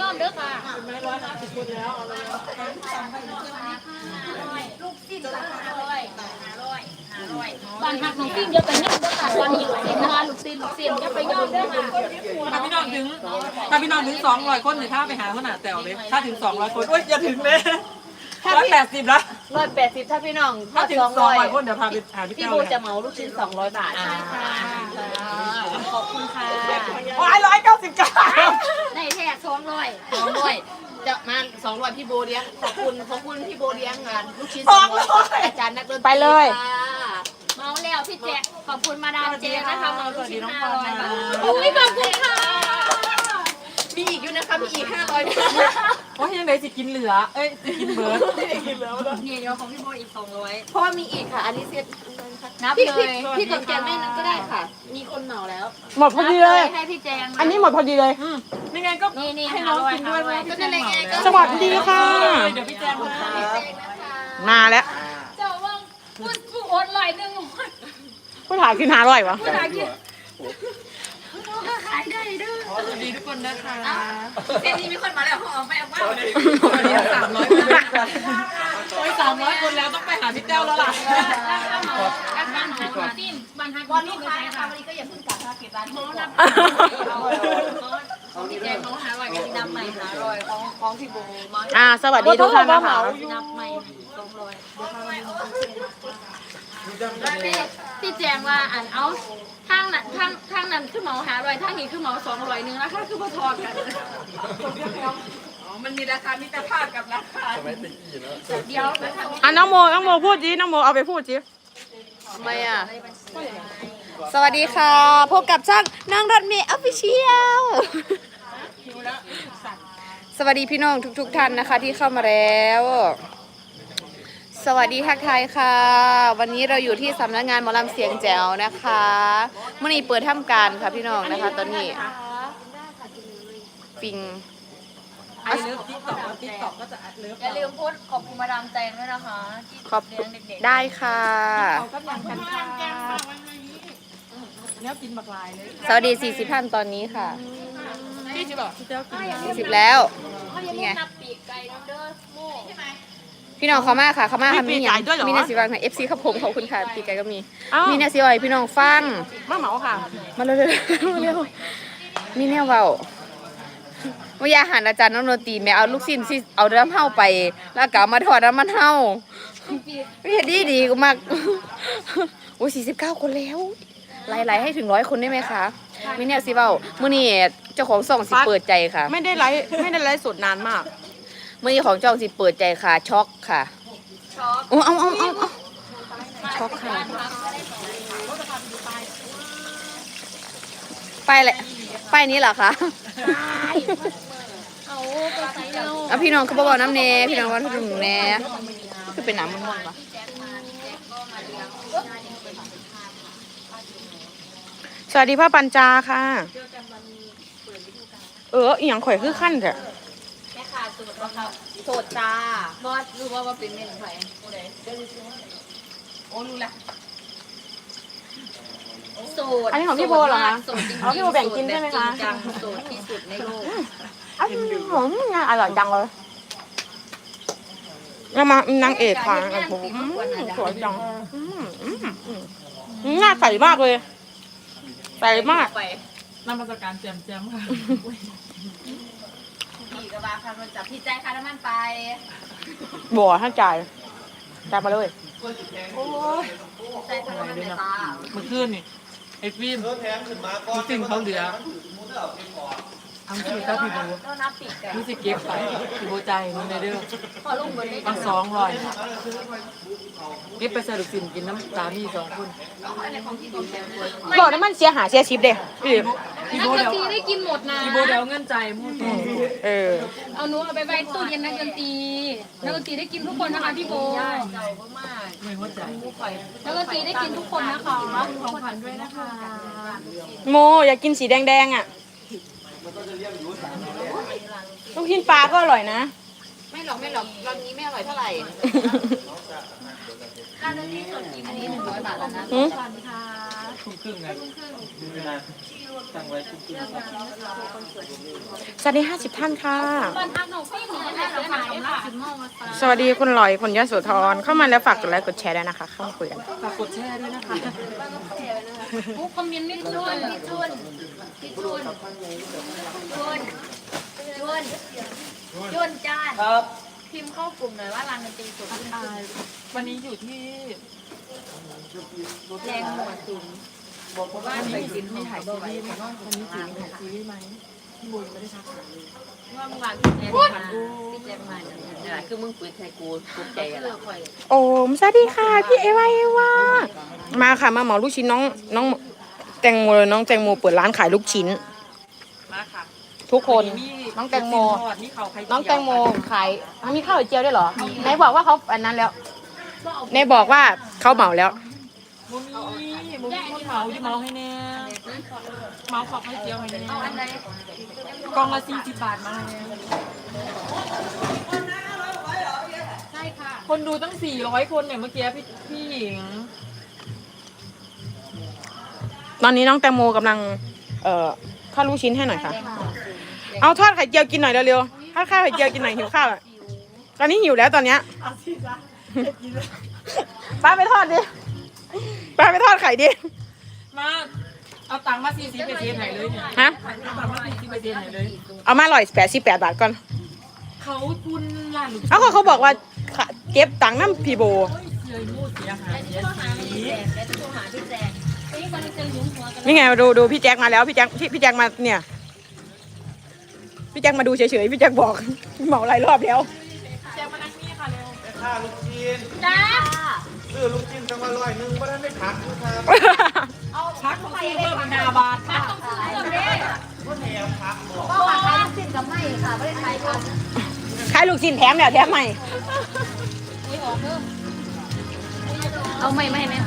ย่อมเด้อค่ะบ้านหักน้องปิ้งอย่าไปย่อมเด้อค่ะตอนนี้ลูกศิษย์นะคะลูกศิษย์ลูกศิษย์อย่าไปย่อมเด้อค่ะถ้าพี่น้องถึงถ้าพี่น้องถึงสองร้อยคนหรือถ้าไปหาขนาดแต๋วเลยถ้าถึงสองร้อยคนโอ๊ยอย่าถึงเลย ร้อยแปดสิบละร้อยแปดสิบถ้าพี่น้องถ้าถึงสองสองร้อยร้อยคนเดี๋ยวพาไปหาพี่พี่แก้วบูเลยจะเหมาลูกชิ้นสองร้อยบาทใช่ค่ะขอบคุณค่ะโอ้ยร้อยเก้าสิบเก้าในแท้สองร้อยสองร้อยจะมาสองร้อยพี่โบเลี้ยงขอบคุณขอบคุณพี่โบเลี้ยงงานลูกชิ้นสองร้อยอาจารย์นักดนตรีไปเลย ค่ะเมาแล้วพี่แจ๊คขอบคุณมาดามเจนะคะเมาลูกชิ้นห้าร้อยบาทโอ้ยขอบคุณค่ะ มีอีกอยู่นะคะ มีอีกห้าร้อยโอ้ยยังไงสิกินเหลือ เอ้ยสิกินเบิร์ดเนี่ยเดี๋ยวของพี่โบอีกสองร้อยเพราะว่ามีอีกค่ะ อันนี้เซ็ตนับพี่เลพี่ยพี่กดแกงไม่นั้นก็ได้ค่ะ มีคนเหมาแล้ว หมดพอดีเลย ให้พี่แจงะอันนี้หมดพอดีเลยอืมนี่ไงก็นี่นี่ให้น้องกินด้วยห้าร้อยก็นั่นแหละไงก็สวัสดีค่ะ เดี๋ยวพี่แจ้งมามาแล้วเจ้าว่าพูดพูดโอนลอยหนึ่งผู้ถ่ายกินหาอร่อยวะพูดหากินน้องก็ขายได้เด้อ สวัสดีทุกคนนะคะเซ็ตนี้มีคนมาแล้วหอมไปเอาไปวันนี้สามร้อยคนโอ้ยสามร้อยคนแล้วต้องไปหาพี่แก้วแล้วล่ะบ้านหนองนาติ้มบ้านฮักวันติ้ลูมกเลค้ายค่ะค่ะวันนี้ก็อย่าเพิ่งกลับมาเก็บร้านที่น้องก่นัอบนของพี่แจงน้องหาลอยกับพี่นับใหม่หาลอยของของพี่โบมาอ่าสวัสดีทุกท่านนะคะนับใหม่สองร้อยพี่แจงว่าอ่านเอาทางนั้นทางทาง นั้นคือเหมาหาลอยทางนี้คือเหมาสองร้อยหนึ่งแล้วค่ะคือพอทอดกันอ๋อมันมีราคามิตรภาพกับราคาเดี๋ยวนะคะอะน้องโมน้องโมพูดจีน้องโมเอาไปพูดจีทำไมอะ สวัสดีค่ะ พบกับช่างนางรถเมย์ออฟฟิเชียลสวัสดีพี่น้องทุกๆทท่านนะคะที่เข้ามาแล้ว สวัสดีทักทายค่ะ วันนี้เราอยู่ที่สำนักงานหมอลำเสียงแจ๋วนะคะเมื่อนี้เปิดทำการค่ะพี่น้องนะคะ ตอนนี้ปิงไอเลิฟติ๊กต็อกติ๊กต็อกก็จะอัดเลิฟอย่าลืมพูดขอบคุณมาดามแจงด้วยนะคะที่ขอบเลี้ยงเด็กๆได้ค่ะเขาก็ยังกันค่ะเนี้ยกินบักลายเลยสวัสดี40ท่านตอนนี้ค่ะพี่จะบอกพี่เจ้ากิน40แล้วเขายังไม่นับปีกไก่น้ำเด้อโม่ใช่ไหม พี่น้องเขามาค่ะเขามามีทำปีนี่กไก่ด้วยเหรอมีนาสิวังค่ะ FC ครับผมขอบคุณค่ะปีกไก่ก็มีเอ้ามีนาสิวัยพี่น้องฟังมาเหมาค่ะ มาเร็วๆมาเร็วมีแนวเบาวิยาอาหารอาจารย์น้องโนตีแม่เอาลูกชิ้นสิเอาน้ำเห่าไป แล้วก็เอามาทอดน้ำมันเห่าเฮ็ดดีดีกูมากโอ้ยสี่สิบเก้าคนแล้วไล่ๆให้ถึงร้อยคนได้ไหมคะมีแนวสิเบามื่อนี้เจ้าของส่องสิเปิดใจค่ะ ไม่ได้ไลฟ์ไม่ได้ไลฟ์สดนานมาก มื่อนี้ของจองสิเปิดใจค่ะช็อกค่ะช็อกเอาเอาเอาเอาเอาช็อกค่ะไปเลยไปนี้เหรอคะเอาไปใส่เราเอาพี่น้องเขาบอกน้ำเนพี่น้องว่าถุงแน่คือเป็นน้ำมันม่วงปะสวัสดีพ่อปัญจาค่ะ เอออีหยังข่อยคือขั้นเถอะ แม่ค่ะสูตรว่าครับโสดจ้าบอสรู้ว่าว่าเป็นเมนูไผ่โอ้ยโอ้รู้ละสูตรอันนี้ของพี่โบเหรอคะสูตรจริงๆอ๋อพี่โบแบ่งกินใช่ไหมคะสูตรแบบจริงจังสูตรที่สุดในโลกอ้าวอืมน่าอร่อยจังเลยแล้วมานางเอกค่ะโอ้โหอืมสวยจังอืมอืมอืมหน้าใสมากเลยใสมาก ไปนำมาจากการแจมแจมค่ะ พี่กระบาค่ะมันจับพี่ใจค่ะน้ำมันไป บัวให้จ่ายจ่ายมาเลย ใจค่ะน้ำมันไปตาเมื่อคืนนี่ไอ้ฟิล์มรู้สึกเขาเหลือเอาคือถ้าพี่โบแล้วนับปีกไก่รู้สึกเก็บไปพี่โบใจนี่ในเด้อพอลงบนได้เอาสองร้อยเก็บไปใส่ลูกศิษย์กินน้ำตาพี่สองคนอะไรของพี่ตัวแทนด้วยบอกน้ำมันเสียหายเสียชิปเด้พี่พี่ นัโบกดเดี๋นยวตรีได้กินหมดนะพี่โบเดี๋ยวเอาเงินใจายหมูสองเออ เอาหนูเอาไปไว้ตู้เย็นนักดนตรีนักดนตรีได้กินทุกคนนะคะพี่โบไม่หัวใจนักดนตรีได้กินทุกคนนะคะของขวัญด้วยนะคะโมอยากกินสีแดงๆอะลูกชิ้นปลาก็อร่อยนะ ไม่หรอกไม่หรอกรอบนี้ไม่อร่อยเท่าไหร่การดนตรีสดกินอันนี้หนึ่งร้อยบาทแล้วนะหืมขวัญค่ะ ทุ่มครึ่งไงดูเวลาตั้งไว้ทุ่มครึ่งสวัสดีห้าสิบท่านค่ะบ้านพักหนูพี่หนูได้เราผ่านกำลังสิบโมงมาสวัสดีคุณหลอยคุณยโสธรเข้ามาแล้วฝากกดไลค์กดแชร์ด้วยนะคะ เข้ามาคุยกันฝากกดแชร์ด้วยนะคะปุ๊บคอมเมนต์ไม่จุนพี่จุนพี่จุนจุนจุนจุนจ้านครับพิมพ์เข้ากลุ่มหน่อยว่าร้านดนตรีสดขึ้นวันนี้อยู่ที่แรงหมวดศูนย์ บอกว่าวันไปนี้กิจินไม่ถ่าถ่ายซีรีส์ไหมวันนี้จีนถ่ายซีรีส์ไหมพี่บุญไม่ได้ชักขาเลยว่าเมื่อวานพี่แจ๊คมาพี่แจ๊คมาเนี่ยนี่แหละคือมึงปืนไทยกูทุกใจก็อะคือคอยโอ้มสวัสดีค่ะ พี่เอวาเอวามาค่ะมาเหมาลูกชิ้นน้องน้องแตงโมน้องแตงโมเปิดร้านขายลูกชิ้นมาค่ะทุกคนน้องแตงโม น้องแตงโมขายมีข้าวไข่เจียวด้วยเหรอไหนบอกว่าเขาอันนั้นแล้วไหนบอกว่าเขาเหมาแล้ว มุมนี้มุมนี้คนเมาที่เมาให้แน่เมาขอบไข่เจียวให้แน่เอาอันไหนกล่องละสี่สิบบาทมาให้แน่ใช่ค่ะ คนดูตั้งสี่ร้อยคนเนี่ยเมื่อกี้พี่พี่หญิง ตอนนี้น้องแตงโมกำลัง เอ่อทอดลูกชิ้นให้หน่อยค่ะ เอาทอดไข่เจียวกินหน่อยเร็วๆทอดข้าวไข่เจียวกินหน่อยหิวข้าวอะตอนนี้หิวแล้วตอนเนี้ยอาชีพละป้าไปทอดดิ ป้าไปทอดไข่ดิ มา เอาตังค์มาสี่สิบเปอร์เซ็นต์ไหนเลยเนี่ยฮะ เอาตังค์มาสี่สิบเปอร์เซ็นต์ไหนเลย เอามาร่อยแปดสิบแปดบาทก่อน เขาคุณร้านลูกเอาก็เขาบอกว่าค่ะเก็บตังค์น้ำพีโบ เสียมูดเสียหายเสียสีแต่ที่โทรหาพี่แจ๊คนี่คนนึงจะยุ่งหัวกันนี่ไงดูดูพี่แจ็คมาแล้วพี่แจ็คพี่พี่แจ็คมาเนี่ย พี่แจ็คมาดูเฉยๆพี่แจ็คบอก เหมาหลายรอบแล้ว แจ้งมานั่งนี่ค่ะเร็วค่าลูกชิ้นจ้า ซื้อลูกชิ้นจังว่าร้อยหนึ่งเพราะนั้นได้ผักด้วยครับพักของซื้อเพิ่มเป็นห้าบาทต้องซื้อเพิ่มเด้ก็แถมผักบอกก็ขายสิ้นกับไม่ค่ะไม่ได้ขายกันขายลูกชิ้นแถมแล้วแถมใหม่เอาไม่ไม่ไม่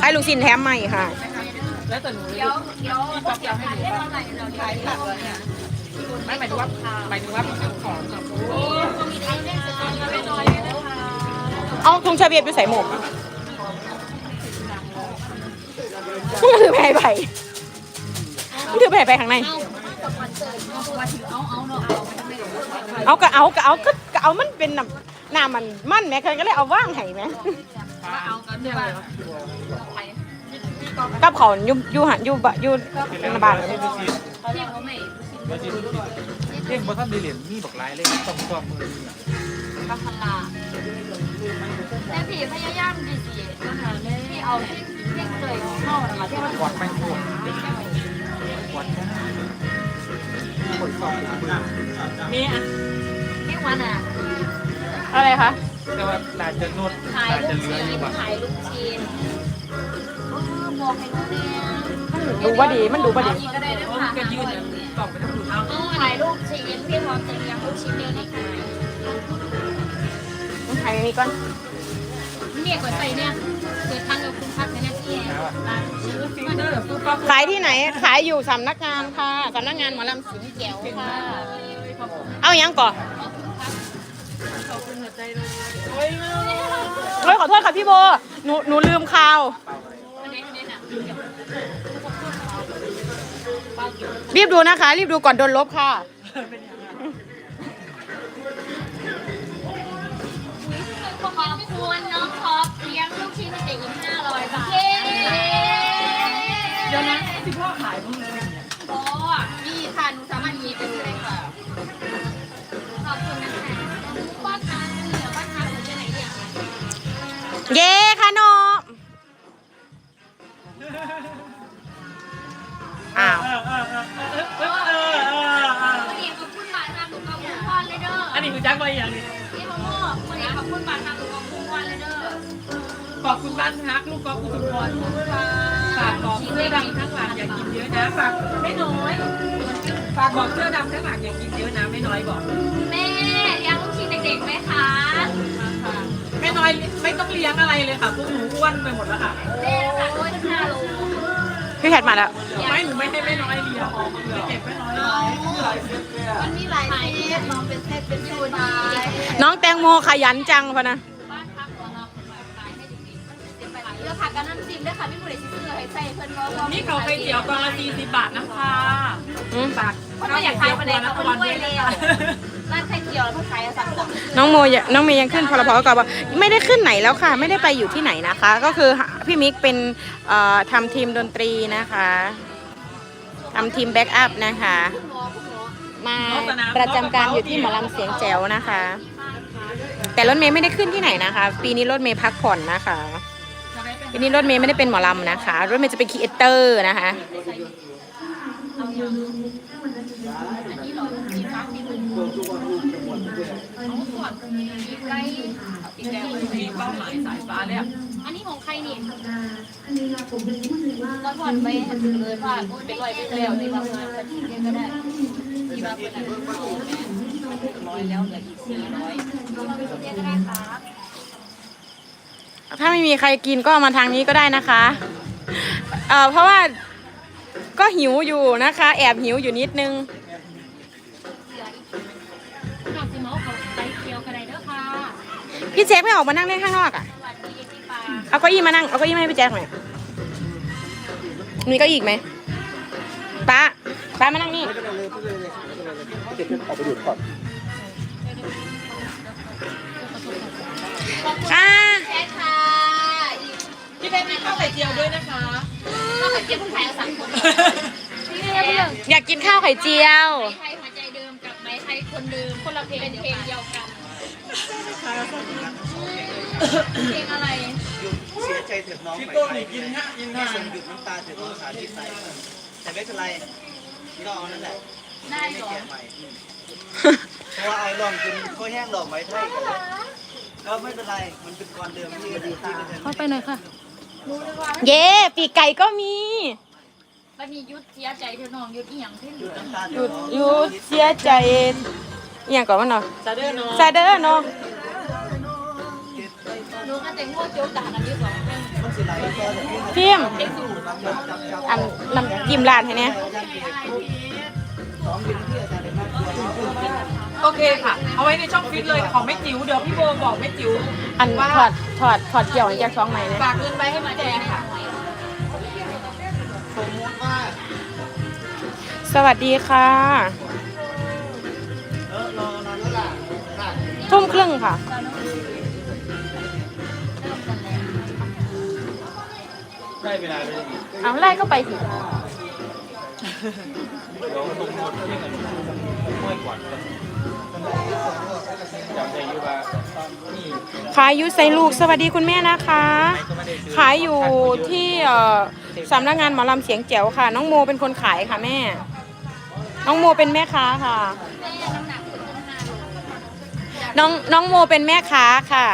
ขายลูกชิ้นแถมใหม่ค่ะ แล้วแต่หนูเดี๋ยวเดี๋ยวเดี๋ยวให้ด้เท่าไหร่เราขายผักเลยเนี่ยไม่หมายถึงว่าหมายถึงว่าเป็นของกับโอ้มีไทยเล่นสตอรี่ไม่น้อยนะคะเอาทุงชาเบียร์ไปใส่หมวก มึงถือแผ่ไปมึงถือแผ่ไปข้างใน เอาก็เอาก็เอาก็ก็เอามันเป็นน้ำหน้ามันมันแหม่เคยก็เลยเอาว่างให้แหม่เอากันเนี่ยเลยกับเขาอยู่อยู่หันอยู่บะอยู่ในบ้านลูกชิ้นเรียกว่าไม่ลูกชิ้นเพ่งบ่ท่านได้เหรียญมีบอกหลายเลยต้องต้องมือ กัพลาแต่ผีพยายามดีสินะคะที่เอาเพียงเคยเข้ามาที่มันกดไปโคตรกดสองนมือมีอะเพียงวันอะอะไรคะแต่ว่าน่าจะนวดขายน่าลูจะกเลือชิ้อยู่นบ้าขายลูกชิ้นบอกให้รู้เนี่ยดูว่าดีมันดูว่าดีก็ได้ด้วยเพราะค่ะก็ยืนเนี่ยกล่องไปทั้งหมดเอาขายลูกชิ้นพี่พร้อมจะเลี้ยงลูกชิ้นเดียวนี้ขายมันขาย อย่างนี้ก่อนเมียกว่าใส่เนี่ยเกิดทันกับคุณพักในหน้าที่ร้นเนฟิลเตอร์ปุ๊บปั๊บขายที่ไหน ขายอยู่สำนักงานค่ะสำนักงานหมอลำสิงแก้วค่ะ เอายังก่อนเฮ้ยขอโทษค่ะพี่โบ หนูหนูลืมข่าวรีบดูนะคะ รีบดูก่อนโดนลบค่ะ วนน้องท็อปเลี้ยงลูกชิ้นเด็กอีกห้าร้อยบาทเดี๋ยวนะที่พ่อขายมึงเลยโอ้มีค่ะหนูสามารถมีไปซื้อได้ค่ะ ขอบคุณนะคะป้าคะเดี๋ยวป้าคะหนูจะไหนเนี่ย เย้ บคุณบ้านฮักลูกกอล์ฟอุทุมพรฝากบอกเสื้อดำทั้งหลังอย่ากินเยอะนะฝากไม่น้อยฝากบอกเสื้อดำทั้งหลังอย่ากินเยอะนะไม่น้อยบอกแม่เลี้ยงลูกชิ้นเด็กๆไหมคะไม่น้อยไม่ต้องเลี้ยงอะไรเลยค่ะพวกหนูอ้วนไปหมดแล้วค่ะแม่ค่ะด้วยห้าโลพี่แพทมาแล้วไม่หนูไม่ให้ไม่น้อยเลี้ยงไม่เก็บไม่น้อยไว้มันมีหลายเซตน้องเป็นเซตเป็นชุดน้องแตงโมขยันจังพะนะ ผักกับน้ำจิ้มด้วยค่ะพี่ผู้ใดซื้อให้ใส่เพิ่นว่านี่เขาไปเตี๋ยวกล่องละ40บาทนะคะอืม ฝากคนไม่อยากขายประเด็นเขาด้วยแล้วร้านไข่เจียวแล้วเขาขายสั่งของน้องโมยังน้องเมย์ยังขึ้นพลพก็บอกไม่ได้ขึ้นไหนแล้วค่ะ ไม่ได้ไปอยู่ที่ไหนนะคะ ก็คือพี่มิกเป็นเอ่อทำทีมดนตรีนะคะทำทีมแบ็กอัพนะคะมาประจำการอยู่ที่หมอลำเสียงแจ๋วนะคะ แต่รถเมย์ไม่ได้ขึ้นที่ไหนนะคะ ปีนี้รถเมย์พักผ่อนนะคะ ปีนี้รถเมย์ไม่ได้เป็นหมอลำนะคะ รถเมย์จะเป็นครีเอเตอร์นะคะอันนี้ของใครนี่ก็ผ่อนไปเลยผ่านไปลอยไปแล้วในบางงานก็ที่ก็ได้ที่บางคนร้อยแล้วเหลืออีกสี่ร้อยเรียกก็ได้ครับ ถ้าไม่มีใครกินก็มาทางนี้ก็ได้นะคะเอ่อเพราะว่าก็หิวอยู่นะคะ แอบหิวอยู่นิดนึงนักสิเมาเขาไก่เคียวกระไดเด้อค่ะพี่แจ็คไม่ออกมานั่งเล่นข้างนอกอะสวัสดีพี่ปาเอาเก้าอี้มานั่งเอาเก้าอี้มาให้พี่แจ็คหน่อยมีเก้าอี้อีกไหมป้าป้ามานั่งนี่เด็กออกไปดูดก่อน อ่าแค่ค่ะอีกพี่เพชรมีข้าวไข่เจียวด้วยนะคะข้าวไข่เจียวเพิ่งขายเอาสั่งคนพี่เรียกเรื่อยากกินข้าวไข่เจียว ไทยหัวใจเดิมกับไม้ไทยคนเดิมคนละเพลงเป็นเพลงเดียวกันเพลงอะไรเสียใจเถิดน้องใหม่ไทยกินฮะกินฮะหยุดน้ำตาเถิดน้องสาธิตไทยแต่ไม่เป็นไรก็เอานั่นแหละได้หรอแกะใหม่เพราะว่าไอ้ลองกินข้าวแห้งดอกไม้ไทยกันแล้ว ไม่เป็นไร มันเป็นก่อนเดิมที่ที่เป็นเดิมเข้าไปหน่อยค่ะเย้ปีกไก่ก็มีมันมียุทธเสียใจเธอน้องยุทธอีหยังขึ้นหยุดน้ำตาหเถิยุดดน้องหยุดเสียใจอหย่างก่อนว่าเนาะซาเดอร์เนาะซาเดอร์เนาะรู้กันแต่งวดโจกด่ากันยุทธสองเพลงมันสิไหลก็จะพี่พิมพ์เพลงดูจับจับจับอันน้ำจิ้มราดให้เนี่ย สองกินที่ โอเคค่ะ เอาไว้ในช่องฟิตเลยของไม่จิ๋วเดี๋ยวพี่โบบอกไม่จิ๋วอันถอดถอดถอดเกี่ยวให้แจ็คสองไหนเนี่ยฝากเงินไปให้พี่แจงค่ะ สมมติว่า สวัสดีค่ะ เออรอรอแล้วล่ะค่ะทุ่มครึ่งค่ะ ได้เวลาเลยเอาไล่ก็ไปสิเดี๋ยวตรงโน้นที่มันห้วยกว่าจำได้อยู่ว่านี่ ขายอยู่ไซลูกสวัสดีคุณแม่นะคะ ขายอยู่ที่สำนักงานหมอลำเสียงแจ๋วค่ะ น้องโมเป็นคนขายค่ะแม่ น้องโมเป็นแม่ค้าค่ะ น้องน้องโมเป็นแม่ค้าค่ะ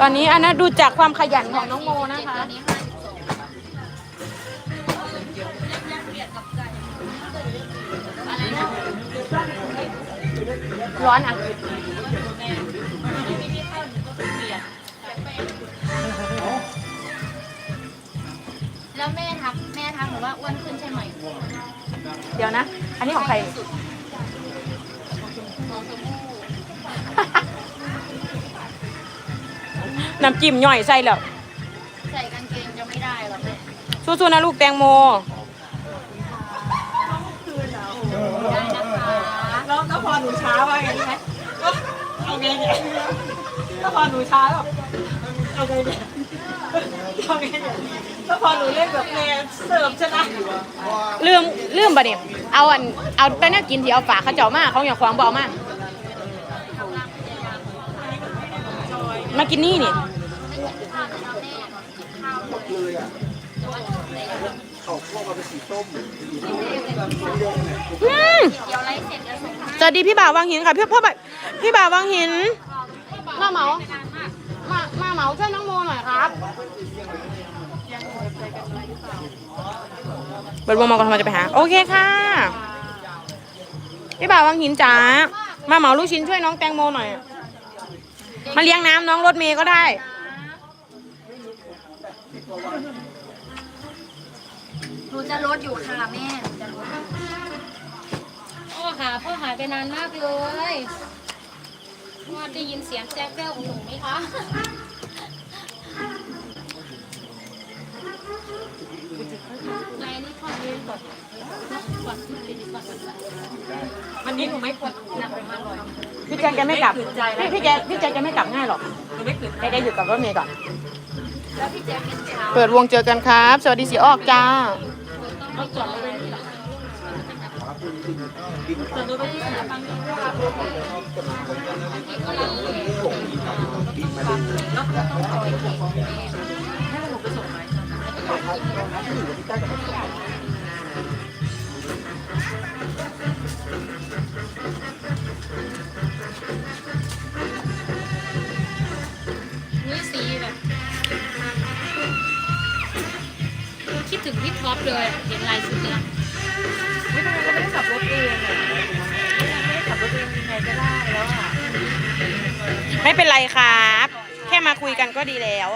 ตอนนี้อันนั้นดูจากความขยันของน้องโมนะคะ ร้อนอะแล้วแม่ทักแม่ทักหนูว่าอ้วนขึ้นใช่ไหมเดี๋ยวนะ อันนี้ของใคร น้ำจิ้มย่อยใส่แล้ว ใส่กางเกงจะไม่ได้หรอแม่สู้ๆนะลูกแตงโม ว่าไงไหมเอาไงเนี่ยแล้วพอหนูช้าแบบเอาไงเนี่ยเอาไงเนี่ยแล้วพอหนูเล่นแบบแม่เสิร์ฟชนะลืมลืมบ่เนี่ยเอาอันเอาแต่เนี่ยกินที่เอาฝากเขาเจ้ามาเขาอย่างควางบเอกมามากินนี่นี่ เลยอะ อืมสร็จแล้วส่งให้สวัสดีพี่บ่าววังหินค่ะพี่พ่อบ่าวพี่บ่าววังหินมาเหมามามาเหมาช่วยน้องโมหน่อยครับเบิร์ดวงมาก่อนทำไมจะไปหา โอเคค่ะ พี่บ่าววังหินจ๋ามาเหมาลูกชิ้นช่วยน้องแตงโมหน่อย มาเลี้ยงน้ำน้องรถเมย์ก็ได้ หนูจะลดอยู่ค่ะแม่หนูจะลดค่ะพ่อหายไปนานมากเลยว่าได้ยินเสียงแจ๊กแก้วของหนูไหมคะนายนี่พ่อเรียนก่อนก่อนเรียนก่อนวันนี้หนูไม่ควรหนักมากเลยพี่แจ๊คแกไม่กลับพี่พี่แกพี่แจ๊คแกไม่กลับง่ายหรอกหนูไม่ขืนแกแกอยู่กับรถเมย์ก่อน แล้วพี่แจ๊คเป็นเช้า เปิดวงเจอกันครับ สวัสดีสีออกจ้า เราจอดเลยที่หลังส่วนหนูไปที่สนาม เลยอะเห็นลายชุดเนี่ยไม่ทำไมเราไม่ได้ขับรถเองอะไม่ได้ขับรถเองยังไงก็ได้แล้วอะไม่เป็นไรครับ แค่มาคุยกันก็ดีแล้ว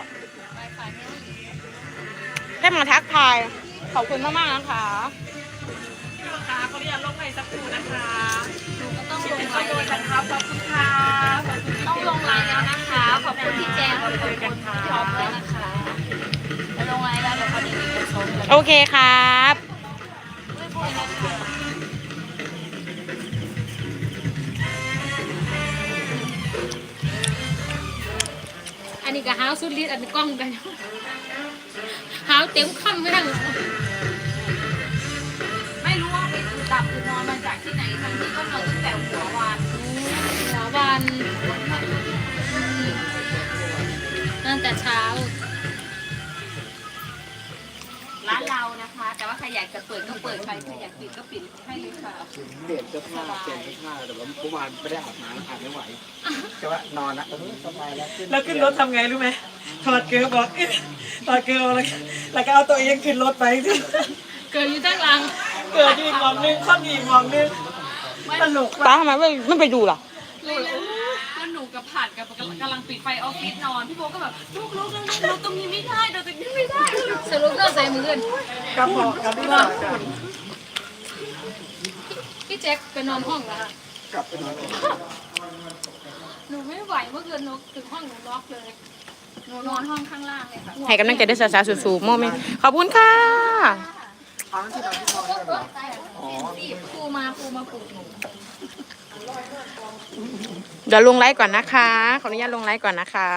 แค่มาทักทาย ขอบคุณมากๆนะคะค่ะขออนุญาตลงไปสักครู่นะคะ โอเคครับ อันนี้ก็ฮาวสุดฤทธิ์อันนี้กล้องกันฮาวเต็มคำไม่ได้ไม่รู้ว่าไปหลับหรือนอนมาจากที่ไหนทั้งที่ก็นอนตั้งแต่หัววันหัววัน ปลี่ยนเสื้อผ้าเปลี่ยนเสื้อผ้าแต่ว่าเมื่อวานไม่ได้อาบน้ำอาบไม่ไหวแต่ว่านอนนะเออสบายแล้วขึ้นแล้วขึ้นรถทำไงรู้ไหมถอดเกลือบอกถอดเกลือแล้วแล้วก็เอาตัวเองขึ้นรถไปที่เกิดอยู่ตั้งหลังเกิดอีกหมองนึงข้อนอีกหมองนึงตลกป้าทำไมไม่ไม่ไปดูล่ะก็หนูกับผ่านกับกำลังปิดไฟออฟฟิศนอน พี่โบก็แบบลูกลูกลูกเราตรงนี้ไม่ได้เราตรงนี้ไม่ได้สรุปก็ใส่มือกันกับหมอกกับที่หลังพี่ แจ็คไปนอนห้องแล้วกลับไปนอนหนูไม่ไหวเมื่อคืนหนูถึงห้องหนูล็อกเลยหนูนอนห้องข้างล่างเลยค่ะให้กำลังใจด้วยสาวๆสูๆโมเมนต์ขอบคุณค่ะ เอาแล้วที่นอนที่นอนกันเหรออ๋อครูมาครูมาปลุกหนูเดี๋ยวลงไลฟ์ก่อนนะคะ ขออนุญาตลงไลฟ์ก่อนนะคะ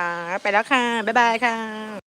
ไปแล้วค่ะ บ๊ายบายค่ะ